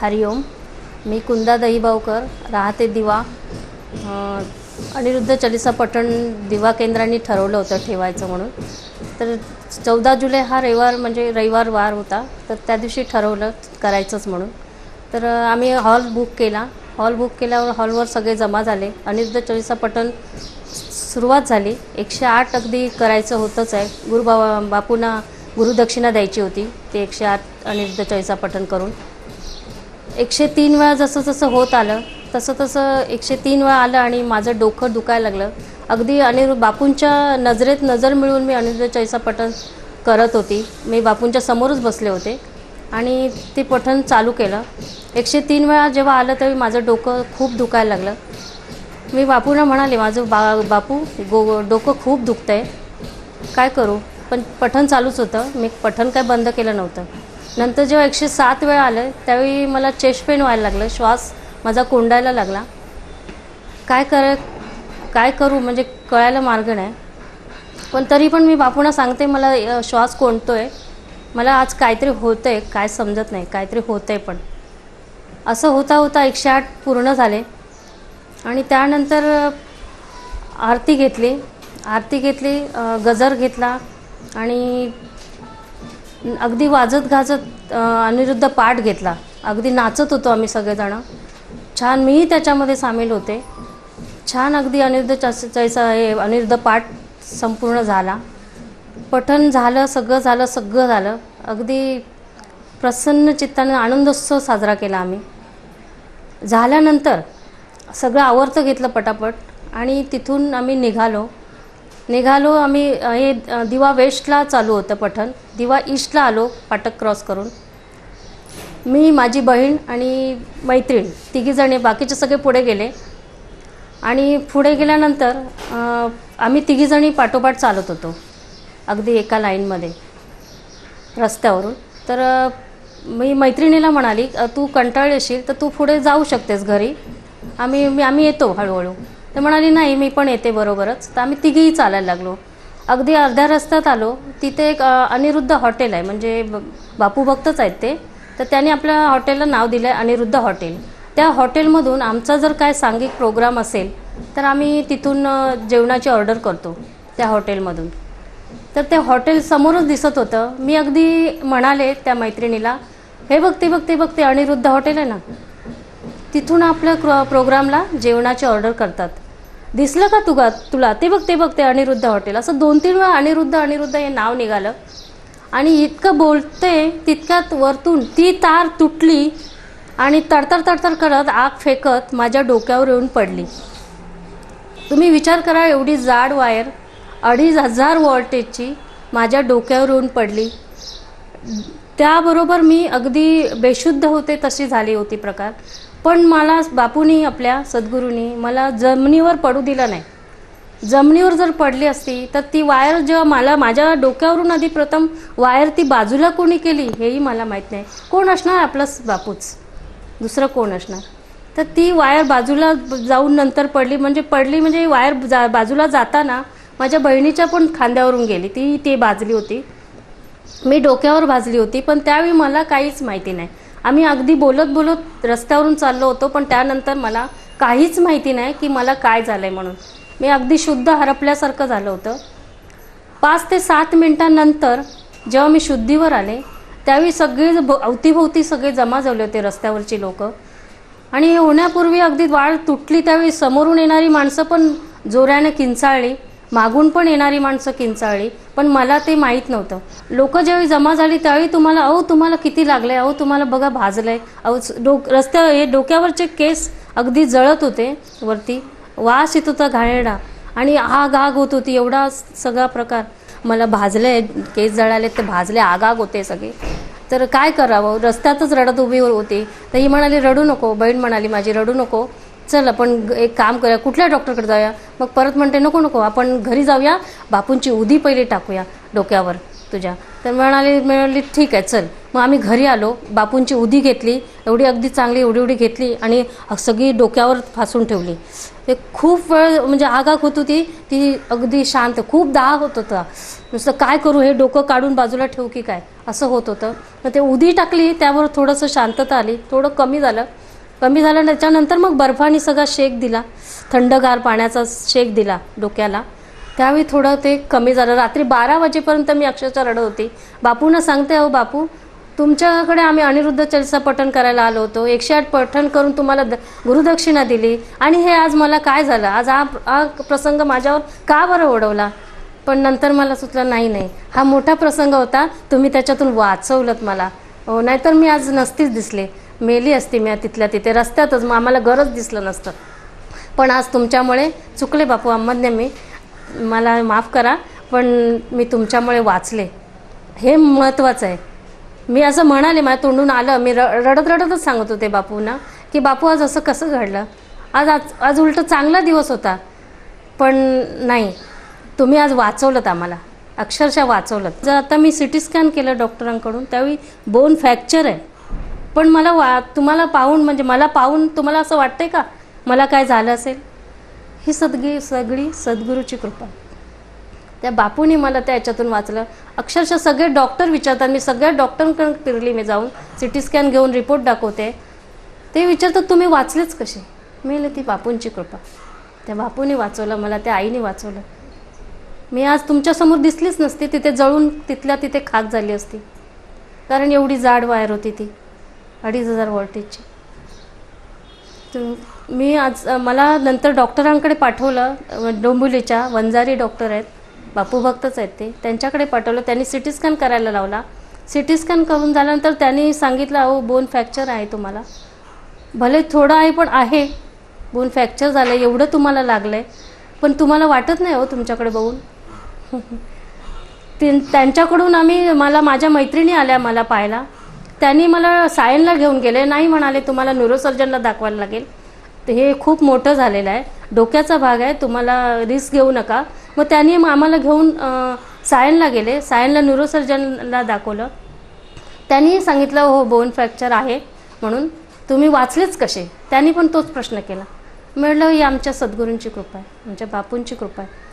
हरिओम मी कुंदा दहीबावकर राहते दिवा. अनिरुद्ध चालिसा पठण दिवा केंद्राने ठरवलं होतं ठेवायचं म्हणून. तर चौदा जुलै हा रविवार म्हणजे रविवार वार होता तर त्या दिवशी ठरवलं करायचंच म्हणून. तर आम्ही हॉल बुक केला. हॉल बुक केल्यावर हॉलवर सगळे जमा झाले. अनिरुद्ध चालिसा पठण सुरुवात झाली. एकशे आठ अगदी करायचं होतंच आहे. गुरु बापूंना गुरुदक्षिणा द्यायची होती. ते एकशे आठ अनिरुद्ध चालिसा पठण करून. एकशे तीन वेळा जसं जसं होत आलं तसं तसं एकशे तीन वेळा आलं आणि माझं डोकं दुखायला लागलं. अगदी अनिरुद्ध बापूंच्या नजरेत नजर मिळून मी अनिरुद्ध चालिसा पठण करत होती. मी बापूंच्या समोरच बसले होते आणि ते पठण चालू केलं. एकशे तीन वेळा जेव्हा आलं तेव्हा माझं डोकं खूप दुखायला लागलं. मी बापूंना म्हणाले माझं बा बापू गो डोकं खूप दुखतं आहे काय करू? पण पठण चालूच होतं. मी पठण काय बंद केलं नव्हतं. नंतर जेव्हा एकशे सात वेळा आलं त्यावेळी मला चेस्ट पेन व्हायला लागलं श्वास माझा कोंडायला लागला. काय कर काय करू म्हणजे कळायला मार्ग नाही. पण तरी पण मी बापूंना सांगते मला श्वास कोंडतो आहे मला आज काहीतरी होतं आहे काय समजत नाही काहीतरी होतं आहे पण. असं होता होता एकशे आठ पूर्ण झाले. आणि त्यानंतर आरती घेतली. आरती घेतली गजर घेतला आणि अगदी वाजत गाजत अनिरुद्ध पाठ घेतला. अगदी नाचत होतो आम्ही सगळेजणं. छान मीही त्याच्यामध्ये सामील होते. छान अगदी अनिरुद्ध चास चायचा हे अनिरुद्ध पाठ संपूर्ण झाला. पठण झालं सगळं झालं सगळं झालं. अगदी प्रसन्न चित्ताने आनंदोत्सव साजरा केला आम्ही. झाल्यानंतर सगळं आवर्त घेतलं पटापट आणि तिथून आम्ही निघालो. निघालो आम्ही हे दिवा वेस्टला चालू होतं पठण. दिवा ईस्टला आलो फाटक क्रॉस करून. मी माझी बहीण आणि मैत्रीण तिघीजणी बाकीचे सगळे पुढे गेले. आणि पुढे गेल्यानंतर आम्ही तिघीजणी पाठोपाठ चालत होतो अगदी एका लाईनमध्ये रस्त्यावरून. तर मी मैत्रिणीला म्हणाली तू कंटाळली येशील तर तू पुढे जाऊ शकतेस घरी. आम्ही मी आम्ही येतो हळूहळू. तर म्हणाली नाही मी पण येते बरोबरच. तर आम्ही तिघीही चालायला लागलो. अगदी अर्ध्या रस्त्यात आलो. तिथे एक अनिरुद्ध हॉटेल आहे. म्हणजे ब- बापू भक्तच आहेत ते. तर त्यांनी आपल्या हॉटेलला नाव दिलं आहे अनिरुद्ध हॉटेल. त्या हॉटेलमधून आमचा जर काय सांघिक प्रोग्राम असेल तर आम्ही तिथून जेवणाची ऑर्डर करतो त्या हॉटेलमधून. तर ते हॉटेल समोरच दिसत होतं. मी अगदी म्हणाले त्या मैत्रिणीला हे बघ ते बघ ते बघ ते अनिरुद्ध हॉटेल आहे ना. तिथून आपल्या क्र- प्रोग्रामला जेवणाची ऑर्डर करतात. दिसलं का तुगा तुला? ते बघ ते बघ ते अनिरुद्ध हॉटेल. असं दोन तीन वेळा अनिरुद्ध अनिरुद्ध हे नाव निघालं. आणि इतकं बोलते तितक्यात वरतून ती तार तुटली आणि तडतड तडतड करत आग फेकत माझ्या डोक्यावर येऊन पडली. तुम्ही विचार करा एवढी जाड वायर अडीच हजार वॉल्टेजची माझ्या डोक्यावर येऊन पडली. त्याबरोबर मी अगदी बेशुद्ध होते तशी झाली होती प्रकार. पण मला बापूनी आपल्या सद्गुरूंनी मला जमिनीवर पडू दिलं नाही. जमिनीवर जर पडली असती तर ती वायर जेव्हा मला माझ्या डोक्यावरून आधी प्रथम वायर ती बाजूला कोणी केली हेही मला माहीत नाही. कोण असणार आपलाच बापूच? दुसरं कोण असणार? तर ती वायर बाजूला जाऊन नंतर पडली म्हणजे पडली म्हणजे वायर जा बाजूला जाताना माझ्या बहिणीच्या पण खांद्यावरून गेली. ती ती बाजली होती. मी डोक्यावर भाजली होती पण त्यावेळी मला काहीच माहिती नाही. आम्ही अगदी बोलत बोलत रस्त्यावरून चाललो होतो पण त्यानंतर मला काहीच माहिती नाही की मला काय झालं आहे म्हणून. मी अगदी शुद्ध हरपल्यासारखं झालं होतं. पाच ते सात मिनटानंतर जेव्हा मी शुद्धीवर आले त्यावेळी सगळे भ- अवतीभोवती सगळे जमा झाले होते रस्त्यावरची लोक. आणि हे होण्यापूर्वी अगदी वाळ तुटली त्यावेळी समोरून येणारी माणसं पण जोऱ्याने किंचाळली. मागून पण येणारी माणसं किंचाळली पण मला ते माहीत नव्हतं. लोक ज्यावेळी जमा झाली त्यावेळी तुम्हाला अहो तुम्हाला किती लागले अहो तुम्हाला बघा भाजलंय. अहो डोक रस्त्या हे डोक्यावरचे केस अगदी जळत होते वरती. वास येत होता घाणेरडा. आणि आग आग होत होती एवढा सगळा प्रकार. मला भाजले केस जळाले ते भाजले आग आग होते सगळे. तर काय करावं? रस्त्यातच रडत उभी होती. तर ही म्हणाली रडू नको. बहीण म्हणाली माझी रडू नको. चल आपण एक काम करूया कुठल्या डॉक्टरकडे जाऊया? मग परत म्हणते नको नको आपण घरी जाऊया बापूंची उदी पहिली टाकूया डोक्यावर तुझ्या. तर म्हणाले मिळाली ठीक आहे चल. मग आम्ही घरी आलो बापूंची उदी घेतली एवढी अगदी चांगली एवढी एवढी घेतली आणि सगळी डोक्यावर फासून ठेवली. ते खूप वेळ म्हणजे आगाग होत होती ती अगदी शांत खूप दाह होत होता. नुसतं काय करू हे डोकं काढून बाजूला ठेवू की काय? असं होत होतं. मग ते उदी टाकली त्यावर थोडंसं शांतता आली थोडं कमी झालं. कमी झालं त्याच्यानंतर मग बर्फाने सगळा शेक दिला. थंडगार पाण्याचा शेक दिला डोक्याला. त्यावेळी थोडं ते कमी झालं. रात्री बारा वाजेपर्यंत मी अक्षरशः रडत होती. बापूंना सांगते अहो बापू तुमच्याकडे आम्ही अनिरुद्ध चलिसा पठण करायला आलो होतो. एकशे आठ पठण करून तुम्हाला द गुरुदक्षिणा दिली. आणि हे आज मला काय झालं? आज हा हा प्रसंग माझ्यावर का बरं ओढवला? पण नंतर मला सुचलं नाही नाही. हा मोठा प्रसंग होता. तुम्ही त्याच्यातून वाचवलत मला. हो नाहीतर मी आज नसतीच दिसले. मेली असती मी तिथल्या तिथे. रस्त्यातच मग आम्हाला गरज दिसलं नसतं. पण आज तुमच्यामुळे चुकले बापू अहमदने मी. मला माफ करा पण मी तुमच्यामुळे वाचले. हे महत्त्वाचं आहे. मी असं म्हणाले माझ्या तोंडून आलं. मी र रडत रडतच सांगत होते बापूंना की बापू आज असं कसं घडलं? आज आज आज उलटं चांगला दिवस होता. पण नाही तुम्ही आज वाचवलं आम्हाला. अक्षरशः वाचवलं जर आता मी सी टी स्कॅन केलं डॉक्टरांकडून त्यावेळी बोन फ्रॅक्चर आहे. पण मला वा तुम्हाला पाहून म्हणजे मला पाहून तुम्हाला असं वाटतंय का? मला काय झालं असेल? ही सदगी सगळी सद्गुरूची कृपा. त्या बापूने मला त्या याच्यातून वाचलं. अक्षरशः सगळे डॉक्टर विचारतात. मी सगळ्या डॉक्टरांकडे फिरली मी जाऊन. सी टी स्कॅन घेऊन रिपोर्ट दाखवते. ते विचारतात तुम्ही वाचलेच कसे? मी ती बापूंची कृपा. त्या बापूने वाचवलं मला त्या आईने वाचवलं. मी आज तुमच्यासमोर दिसलीच नसती. तिथे जळून तिथल्या तिथे खाक झाली असती. कारण एवढी जाड वायर होती ती. अडीच हजार वॉल्टेजची तर मी आज मला नंतर डॉक्टरांकडे पाठवलं डोंबुलीच्या डोंबिवलीच्या वंजारी डॉक्टर आहेत बापू भक्तच आहेत ते. त्यांच्याकडे पाठवलं त्यांनी सी टी स्कॅन करायला लावला. सी टी स्कॅन करून झाल्यानंतर त्यांनी सांगितलं अहो बोन फ्रॅक्चर आहे तुम्हाला. भले थोडं आहे पण आहे. बोन फ्रॅक्चर झालं एवढं तुम्हाला लागलं आहे पण तुम्हाला वाटत नाही हो तुमच्याकडे बघून ते त्यांच्याकडून आम्ही मला माझ्या मैत्रिणी आल्या मला पाहायला. त्यांनी मला सायनला घेऊन गेले. नाही म्हणाले तुम्हाला न्यूरोसर्जनला दाखवायला लागेल. तर हे खूप मोठं झालेलं आहे. डोक्याचा भाग आहे. तुम्हाला रिस्क घेऊ नका. मग त्यांनी मग आम्हाला घेऊन सायनला गेले. सायनला न्यूरोसर्जनला दाखवलं. त्यांनी सांगितलं हो बोन फ्रॅक्चर आहे म्हणून. तुम्ही वाचलेच कसे? त्यांनी पण तोच प्रश्न केला. म्हटलं ही आमच्या सद्गुरूंची कृपा आहे. आमच्या बापूंची कृपा आहे.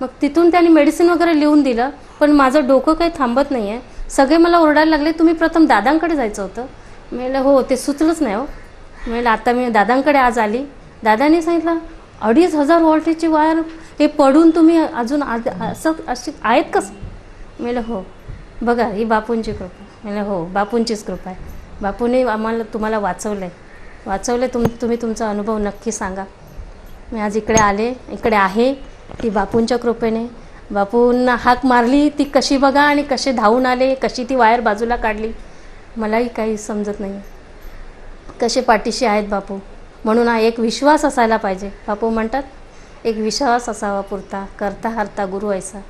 मग तिथून त्यांनी मेडिसिन वगैरे लिहून दिलं. पण माझं डोकं काही थांबत नाही आहे सगळे मला ओरडायला लागले तुम्ही प्रथम दादांकडे जायचं होतं. मी म्हणलं हो ते सुचलंच नाही हो. मी म्हणलं आता मी दादांकडे आज आली. दादांनी सांगितलं अडीच हजार वॉल्टेजची वायर हे पडून तुम्ही अजून आज असं अशी आहेत कसं मी म्हणलं हो. बघा ही बापूंची कृपा. मी म्हणलं हो बापूंचीच कृपा आहे. बापूने आम्हाला तुम्हाला वाचवलं आहे वाचवलं तुम तुम्ही तुमचा अनुभव नक्की सांगा. मी आज इकडे आले इकडे आहे ती बापूंच्या कृपेने. बापूंना हाक मारली ती कशी बघा आणि कसे धावून आले कशी ती वायर बाजूला काढली मलाही काही समजत नाही. कसे पाठीशी आहेत बापू? म्हणून हा एक विश्वास असायला पाहिजे. बापू म्हणतात एक विश्वास असावा पुरता करता हरता गुरु ऐसा.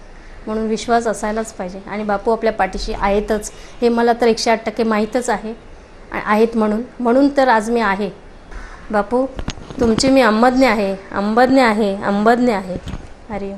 म्हणून विश्वास असायलाच पाहिजे. आणि बापू आपल्या पाठीशी आहेतच. हे मला तर एकशे आठ टक्के माहीतच आहे. आहेत म्हणून. म्हणून तर आज मी आहे. बापू तुमची मी अंबज्ञ आहे. अंबज्ञ आहे. अंबज्ञ आहे. हरिओम